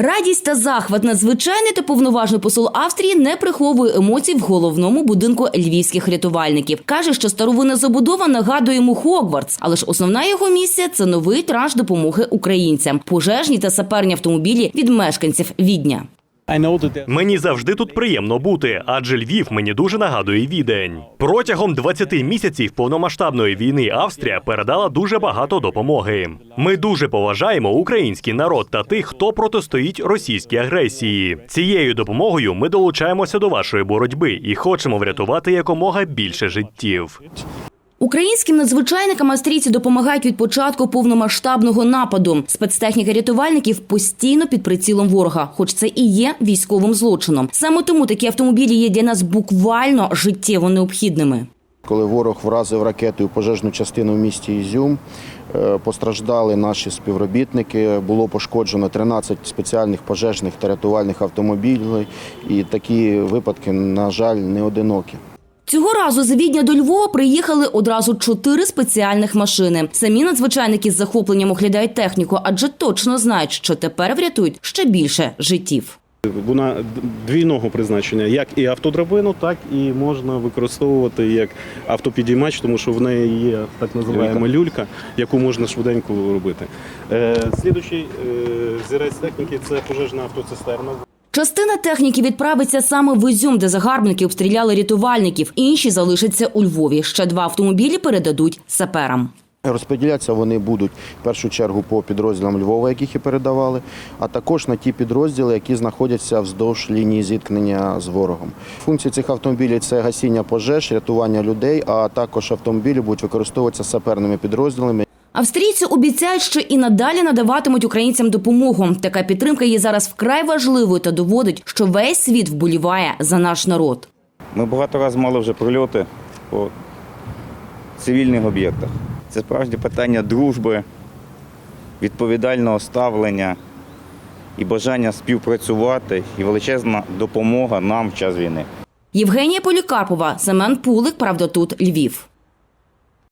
Радість та захват надзвичайний та повноважний посол Австрії не приховує емоцій в головному будинку львівських рятувальників. Каже, що старовинна забудова нагадує йому Хогвартс, але ж основна його місія це новий транш допомоги українцям, пожежні та саперні автомобілі від мешканців Відня. Мені завжди тут приємно бути, адже Львів мені дуже нагадує відень. Протягом 20 місяців повномасштабної війни Австрія передала дуже багато допомоги. Ми дуже поважаємо український народ та тих, хто протистоїть російській агресії. Цією допомогою ми долучаємося до вашої боротьби і хочемо врятувати якомога більше життів. Українським надзвичайникам австрійці допомагають від початку повномасштабного нападу. Спецтехніка рятувальників постійно під прицілом ворога, хоч це і є військовим злочином. Саме тому такі автомобілі є для нас буквально життєво необхідними. Коли ворог вразив ракетою пожежну частину в місті Ізюм, е, постраждали наші співробітники. Було пошкоджено 13 спеціальних пожежних та рятувальних автомобілів. І такі випадки, на жаль, не одинокі. Цього разу з Відня до Львова приїхали одразу чотири спеціальних машини. Самі надзвичайники з захопленням оглядають техніку, адже точно знають, що тепер врятують ще більше життів. Вона двійного призначення, як і автодрабину, так і можна використовувати як автопідіймач, тому що в неї є так називаємо люлька, яку можна швиденько робити. Е, слідуючий е, зірець техніки це пожежна автоцистерна. Частина техніки відправиться саме в Ізюм, де загарбники обстріляли рятувальників. Інші залишаться у Львові. Ще два автомобілі передадуть саперам. Розподілятися вони будуть в першу чергу по підрозділам Львова, яких і передавали, а також на ті підрозділи, які знаходяться вздовж лінії зіткнення з ворогом. Функції цих автомобілів це гасіння пожеж, рятування людей, а також автомобілі будуть використовуватися саперними підрозділами. Австрійці обіцяють, що і надалі надаватимуть українцям допомогу. Така підтримка є зараз вкрай важливою та доводить, що весь світ вболіває за наш народ. Ми багато разів мали вже прильоти по цивільних об'єктах. Це справді питання дружби, відповідального ставлення і бажання співпрацювати, і величезна допомога нам в час війни. Євгенія Полікарпова, Семен Пулик, правда тут Львів.